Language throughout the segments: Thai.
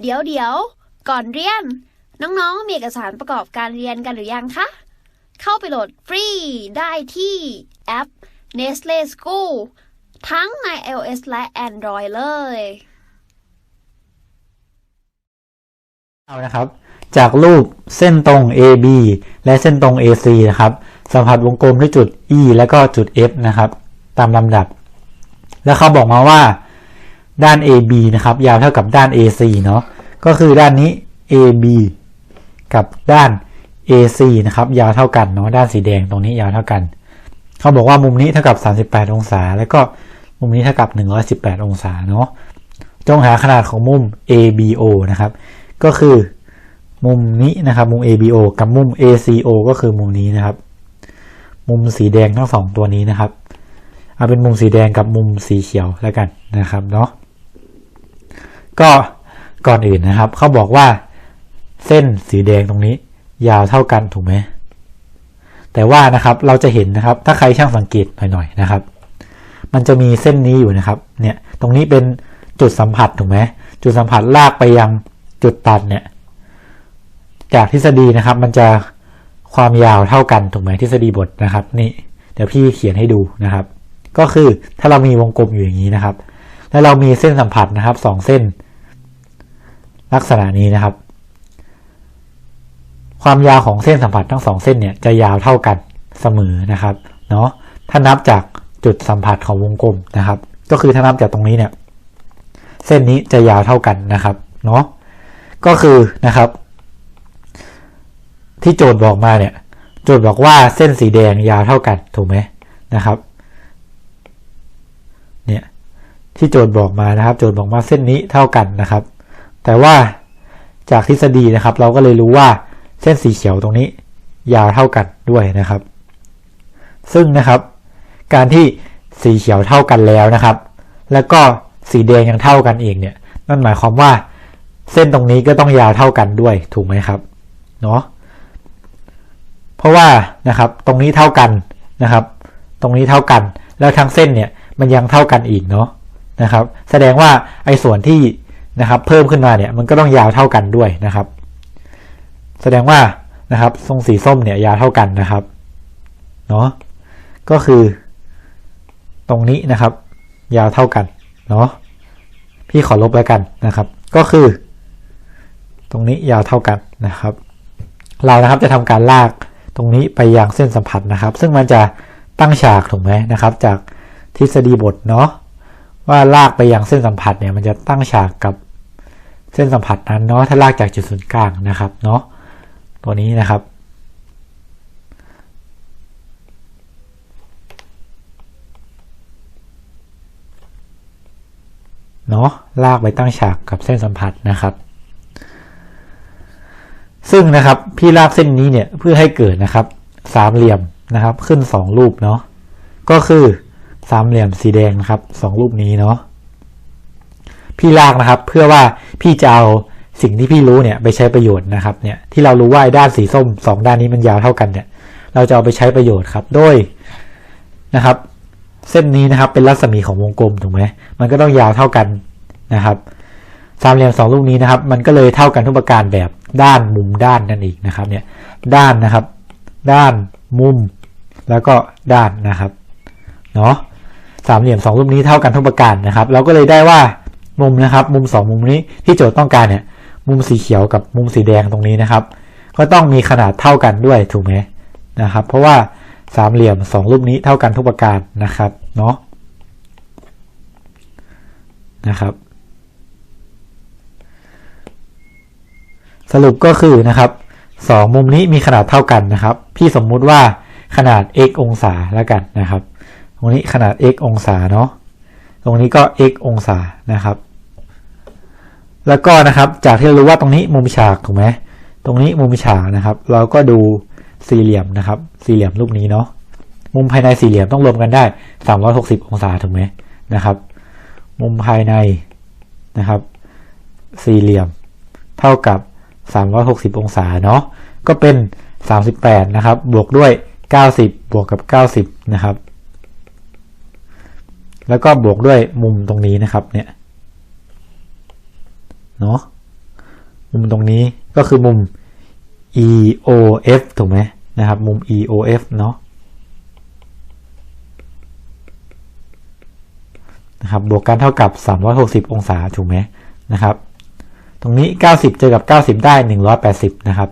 เดี๋ยวเดี๋ยวก่อนเรียน น้องๆ มีเอกสารประกอบการเรียนกันหรือยังคะ เข้าไปโหลดฟรีได้ที่แอป Nestle School ทั้งใน iOS และ Android เลย เอานะครับ จากรูปเส้นตรง AB และเส้นตรง AC นะครับ สัมผัสวงกลมด้วยจุด E แล้วก็จุด F นะครับ ตามลำดับ แล้วเขาบอกมาว่า ด้าน AB นะครับ ยาวเท่ากับด้าน AC เนาะก็คือด้านนี้ AB กับด้าน AC นะครับ ยาวเท่ากันเนาะด้านสีแดงตรงนี้ยาวเท่ากัน เขาบอกว่ามุมนี้เท่ากับ 38 องศา แล้วก็มุมนี้เท่ากับ 118 องศาเนาะจงหาขนาดของมุม ABO นะครับ ก็คือมุมนี้นะครับ มุม ABO กับมุม ACO ก็คือมุมนี้นะครับ มุมสีแดงทั้งสองตัวนี้นะครับ เอาเป็นมุมสีแดงกับมุมสีเขียวแล้วกันนะครับเนาะ ก็ก่อนอื่นนะครับเขาบอกว่าเส้นสีแดงตรงนี้ ยาวเท่ากันถูกไหมแต่ว่านะครับเราจะเห็นนะครับ ถ้าใครช่างสังเกตหน่อยๆนะครับ มันจะมีเส้นนี้อยู่นะครับ เนี่ยตรงนี้เป็นจุดสัมผัสถูกไหมจุดสัมผัสลากไปยังจุดตัดเนี่ย จากทฤษฎีนะครับ มันจะความยาวเท่ากันถูกไหมทฤษฎีบทนะครับ นี่ เดี๋ยวพี่เขียนให้ดูนะครับ ก็คือถ้าเรามีวงกลมอยู่อย่างนี้นะครับ แล้วเรามีเส้นสัมผัสนะครับสองเส้น ลักษณะนี้นะครับ ความยาวของเส้นสัมผัสทั้งสองเส้นเนี่ยจะยาวเท่ากันเสมอนะครับเนาะถ้านับจากจุดสัมผัสของวงกลมนะครับ ก็คือถ้านับจากตรงนี้เนี่ย เส้นนี้จะยาวเท่ากันนะครับเนาะก็คือนะครับ ที่โจทย์บอกมาเนี่ย โจทย์บอกว่าเส้นสีแดงยาวเท่ากันถูกไหมนะครับ เนี่ยที่โจทย์บอกมานะครับ โจทย์บอกว่าเส้นนี้เท่ากันนะครับ แต่ว่าจากทฤษฎีนะครับ เราก็เลยรู้ว่าเส้นสีเขียวตรงนี้ ยาวเท่ากันด้วยนะครับ ซึ่งนะครับ การที่สีเขียวเท่ากันแล้วนะครับ แล้วก็สีแดงยังเท่ากันเองเนี่ย นั่นหมายความว่า เส้นตรงนี้ก็ต้องยาวเท่ากันด้วยถูกไหมครับเนาะเพราะว่านะครับตรงนี้เท่ากันนะครับ ตรงนี้เท่ากัน แล้วทั้งเส้นเนี่ยมันยังเท่ากันอีกเนาะนะครับ แสดงว่าไอ้ส่วนที่ นะครับ เพิ่มขึ้นมาเนี่ยมันก็ต้องยาวเท่ากันด้วยนะครับ แสดงว่านะครับ ทรงสีส้มเนี่ยยาวเท่ากันนะครับเนาะก็คือ ตรงนี้นะครับ ยาวเท่ากันเนาะพี่ขอลบแล้วกันนะครับ ก็คือ ตรงนี้ยาวเท่ากันนะครับ เรานะครับจะทำการลากตรงนี้ไปยังเส้นสัมผัสนะครับ ซึ่งมันจะตั้งฉากถูกไหมนะครับ จากทฤษฎีบทเนาะว่าลากไปยังเส้นสัมผัสเนี่ยมันจะตั้งฉากกับ เส้นสัมผัสนั้นเนาะถ้าลากจากจุดศูนย์กลางนะครับเนาะตัวนี้นะครับ เนาะลากไปตั้งฉากกับเส้นสัมผัสนะครับ ซึ่งนะครับพี่ลากเส้นนี้เนี่ยเพื่อให้เกิดนะครับ สามเหลี่ยมนะครับ ขึ้นสองรูปเนาะก็คือสามเหลี่ยมสีแดงนะครับสองรูปนี้เนาะ พี่ลากนะครับ เพื่อว่าพี่จะเอาสิ่งที่พี่รู้เนี่ยไปใช้ประโยชน์นะครับเนี่ยที่เรารู้ว่าด้านสีส้มสองด้านนี้มันยาวเท่ากันเนี่ย เราจะเอาไปใช้ประโยชน์ครับโดยนะครับ เส้นนี้นะครับเป็นรัศมีของวงกลมถูกไหมมันก็ต้องยาวเท่ากันนะครับสามเหลี่ยมสองลูกนี้นะครับ มันก็เลยเท่ากันทุกประการแบบด้านมุมด้านนั่นเองนะครับ เนี่ยด้านนะครับ ด้านมุม แล้วก็ด้านนะครับเนาะสามเหลี่ยมสองรูปนี้เท่ากันทุกประการนะครับ เราก็เลยได้ว่า มุมนะครับ มุมสองมุมนี้ที่โจทย์ต้องการเนี่ย มุมสีเขียวกับมุมสีแดงตรงนี้นะครับ ก็ต้องมีขนาดเท่ากันด้วยถูกไหมนะครับ เพราะว่าสามเหลี่ยมสองรูปนี้เท่ากันทุกประการนะครับเนาะนะครับ สรุปก็คือนะครับสองมุมนี้มีขนาดเท่ากันนะครับ พี่สมมุติว่าขนาด x องศาแล้วกันนะครับ ตรงนี้ขนาด x องศาเนาะตรงนี้ก็ x องศานะครับ แล้วก็นะครับจากที่เรารู้ว่าตรงนี้มุมฉากถูกไหมตรงนี้มุมฉากนะครับ เราก็ดูสี่เหลี่ยมนะครับ สี่เหลี่ยมรูปนี้เนาะมุมภายในสี่เหลี่ยมต้องรวมกันได้ 360 องศาถูกไหมนะครับ มุมภายในนะครับ สี่เหลี่ยม เท่ากับ 360 องศาเนาะก็เป็น 38 นะครับ บวกด้วย 90 บวกกับ 90 นะครับ แล้วก็บวกด้วยมุมตรงนี้นะครับเนี่ย เนาะมุมตรงนี้ก็คือมุม EOF ถูกไหมนะครับ มุม EOF เนาะนะครับบวกกันเท่ากับ 360 องศาถูกไหมนะครับ ตรงนี้ 90 เจอกับ 90 ได้ 180 นะครับ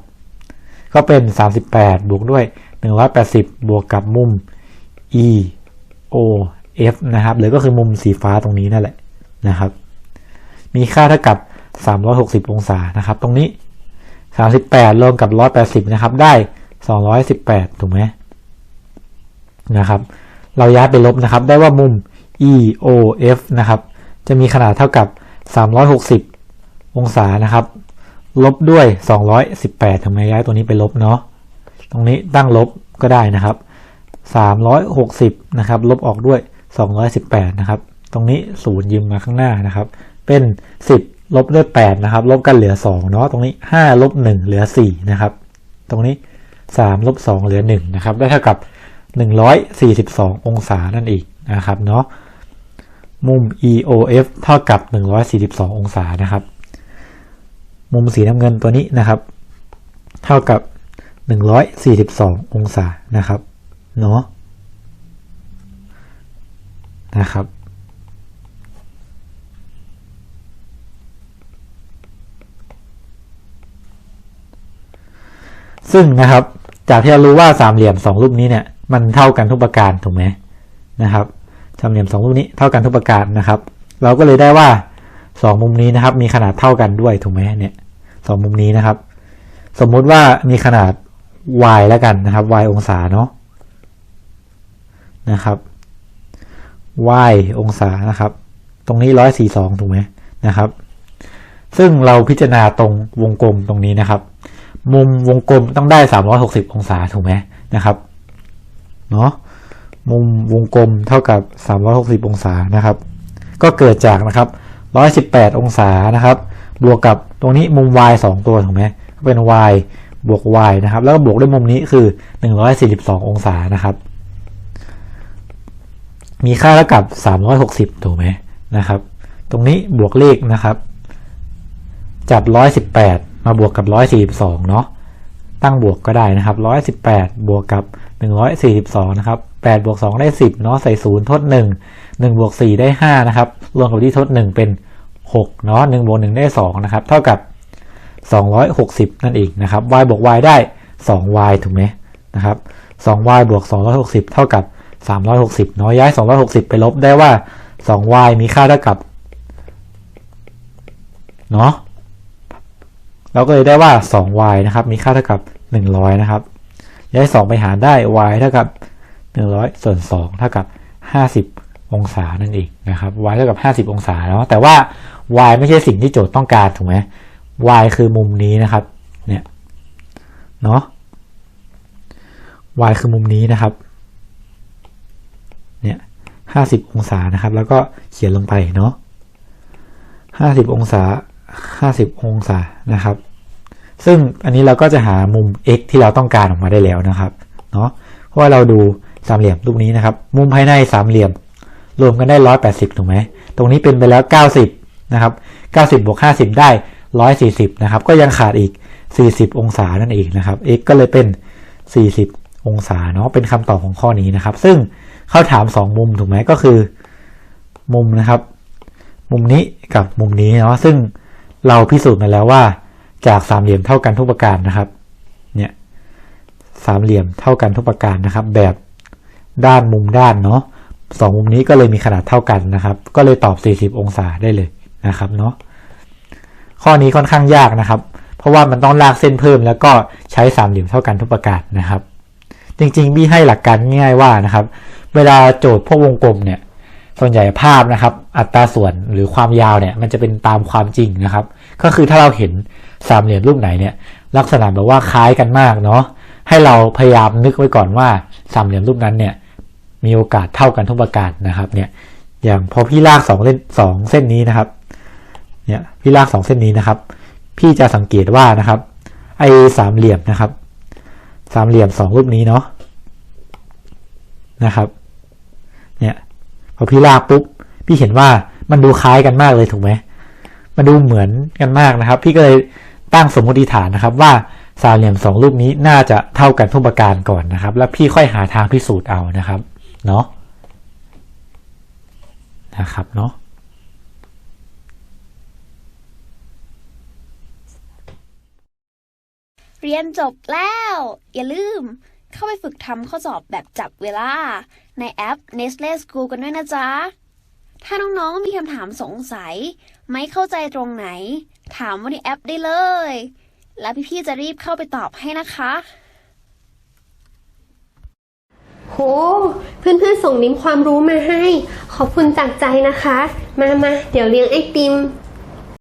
ก็เป็น 38 บวกด้วย 180 บวกกับมุม EOF นะครับหรือก็คือมุมสีฟ้าตรงนี้นั่นแหละนะครับ มีค่าเท่ากับ 360 องศานะครับ ตรงนี้ 38รวมกับ 180 นะครับ ได้ 218 ถูกไหมนะครับ เราย้ายไปลบนะครับ ได้ว่ามุม EOF นะครับ จะมีขนาดเท่ากับ 360 องศานะครับ ลบด้วย 218ทำไมย้ายตัวนี้ไปลบเนาะ ตรงนี้ตั้งลบก็ได้นะครับ 360 นะครับ ลบออกด้วย 218 นะครับ ตรงนี้ศูนย์ยืมมาข้างหน้านะครับ เป็น 10 ลบด้วย 8 นะครับ ลบกันเหลือ 2 เนาะตรงนี้ 5 ลบ 1 เหลือ 4 นะครับ ตรงนี้ 3 ลบ 2 เหลือ 1 นะครับ ได้เท่ากับ 142 องศานั่นเองนะครับเนาะมุม EOF เท่ากับ 142 องศานะครับ มุมสีน้ำเงินตัวนี้นะครับ เท่ากับ 142 องศานะครับเนาะนะครับ ซึ่งนะครับ จากที่เรารู้ว่าสามเหลี่ยมสองรูปนี้เนี่ยมันเท่ากันทุกประการถูกไหมนะครับสามเหลี่ยมสองรูปนี้เท่ากันทุกประการนะครับ เราก็เลยได้ว่าสองมุมนี้นะครับ มีขนาดเท่ากันด้วยถูกไหมเนี่ยสองมุมนี้นะครับ สมมุติว่ามีขนาด y แล้วกันนะครับ y องศาเนาะนะครับ y องศานะครับ ตรงนี้ร้อยสี่สองถูกไหมนะครับ ซึ่งเราพิจารณาตรงวงกลมตรงนี้นะครับ มุมวงกลมต้องได้สามร้อยหกสิบองศาถูกไหมนะครับเนาะมุมวงกลมเท่ากับสามร้อยหกสิบองศานะครับ ก็เกิดจากนะครับร้อยสิบแปดองศานะครับ บวกกับตรงนี้มุม y สองตัวถูกไหมก็เป็น y บวก y นะครับ แล้วก็บวกด้วยมุมนี้คือหนึ่งร้อยสี่สิบสององศานะครับ มีค่าเท่ากับ 360 ถูกไหมนะครับ ตรงนี้บวกเลขนะครับ จับ118 มาบวกกับ 142 เนาะตั้งบวกก็ได้นะครับ 118 บวกกับ 142 นะครับ 8 บวก 2 ได้ 10 เนาะ ใส่ 0 ทด 1 1 บวก 4 ได้ 5 นะครับ รวมกับที่ทด 1 เป็น 6 เนาะ 1 บวก 1 ได้ 2 นะครับ เท่ากับ 260 นั่นเองนะครับ y บวก y ได้ 2y ถูกไหมนะครับ 2y บวก 260 เท่ากับ 360 เนาะ ย้าย 260 ไปลบได้ว่า 2y มีค่าเท่ากับ เนาะ เราก็เลยได้ว่า 2y นะครับ มีค่าเท่ากับ 100 นะครับ ย้าย 2 ไปหารได้ y เท่ากับ 100 ส่วน 2 เท่ากับ 50 องศานั่นเองนะครับ y เท่ากับ 50 องศาเนาะ แต่ว่า y ไม่ใช่สิ่งที่โจทย์ต้องการถูกไหม y คือมุมนี้นะครับ เนี่ย เนาะ y คือมุมนี้นะครับ เนี่ยห้าสิบองศานะครับ แล้วก็เขียนลงไปเนาะห้าสิบองศา ห้าสิบองศานะครับ ซึ่งอันนี้เราก็จะหามุม x ที่เราต้องการออกมาได้แล้วนะครับเนาะเพราะว่าเราดูสามเหลี่ยมรูปนี้นะครับ มุมภายในสามเหลี่ยม รวมกันได้ร้อยแปดสิบถูกไหม ตรงนี้เป็นไปแล้วเก้าสิบนะครับเก้าสิบบวกห้าสิบได้ร้อยสี่สิบนะครับ ก็ยังขาดอีกสี่สิบองศานั่นเองนะครับ x ก็เลยเป็นสี่สิบองศาเนาะ เป็นคำตอบของข้อนี้นะครับ ซึ่งเขาถามสองมุมถูกไหมก็คือ มุมนะครับ มุมนี้กับมุมนี้เนาะ ซึ่ง เราพิสูจน์มาแล้วว่า จากสามเหลี่ยมเท่ากันทุกประการนะครับ เนี่ยสามเหลี่ยมเท่ากันทุกประการนะครับ แบบด้านมุมด้านเนาะสองมุมนี้ก็เลยมีขนาดเท่ากันนะครับ ก็เลยตอบ 40 องศาได้เลยนะครับเนาะข้อนี้ค่อนข้างยากนะครับ เพราะว่ามันต้องลากเส้นเพิ่ม แล้วก็ใช้สามเหลี่ยมเท่ากันทุกประการนะครับ จริงๆบี้ให้หลักการง่ายว่านะครับ เวลาโจทย์พวกวงกลมเนี่ย ส่วนใหญ่ภาพนะครับ อัตราส่วนหรือความยาวเนี่ยมันจะเป็นตามความจริงนะครับ ก็คือถ้าเราเห็นสามเหลี่ยมรูปไหนเนี่ยลักษณะแบบว่าคล้ายกันมากเนาะให้เราพยายามนึกไว้ก่อนว่าสามเหลี่ยมรูปนั้นเนี่ยมีโอกาสเท่ากันทุกประการนะครับเนี่ยอย่างพอพี่ลากสองเส้นสองเส้นนี้นะครับเนี่ยพี่ลากสองเส้นนี้นะครับ พี่จะสังเกตว่านะครับไอ้สามเหลี่ยมนะครับ สามเหลี่ยมสองรูปนี้เนาะนะครับ อพี่ลากปุ๊บพี่เห็นว่ามันดูคล้ายกันมากเลยถูกไหมมันดูเหมือนกันมากนะครับ พี่ก็เลยตั้งสมมติฐานนะครับว่าสามเหลี่ยมสองรูปนี้น่าจะเท่ากันทุกประการก่อนนะครับ แล้วพี่ค่อยหาทางพิสูจน์เอานะครับเนาะนะครับเนาะเรียนจบแล้ว อย่าลืม เข้าไปฝึกทำข้อสอบแบบจับเวลา ในแอป Nestle School กันด้วยนะจ๊ะ ถ้าน้องๆ มีคำถามสงสัย ไม่เข้าใจตรงไหน ถามว่าในแอปได้เลย แล้วพี่ๆ จะรีบเข้าไปตอบให้นะคะ โห เพื่อนๆ ส่งลิงก์ความรู้มาให้ ขอบคุณจากใจนะคะ มามาเดี๋ยวเลี้ยงไอติม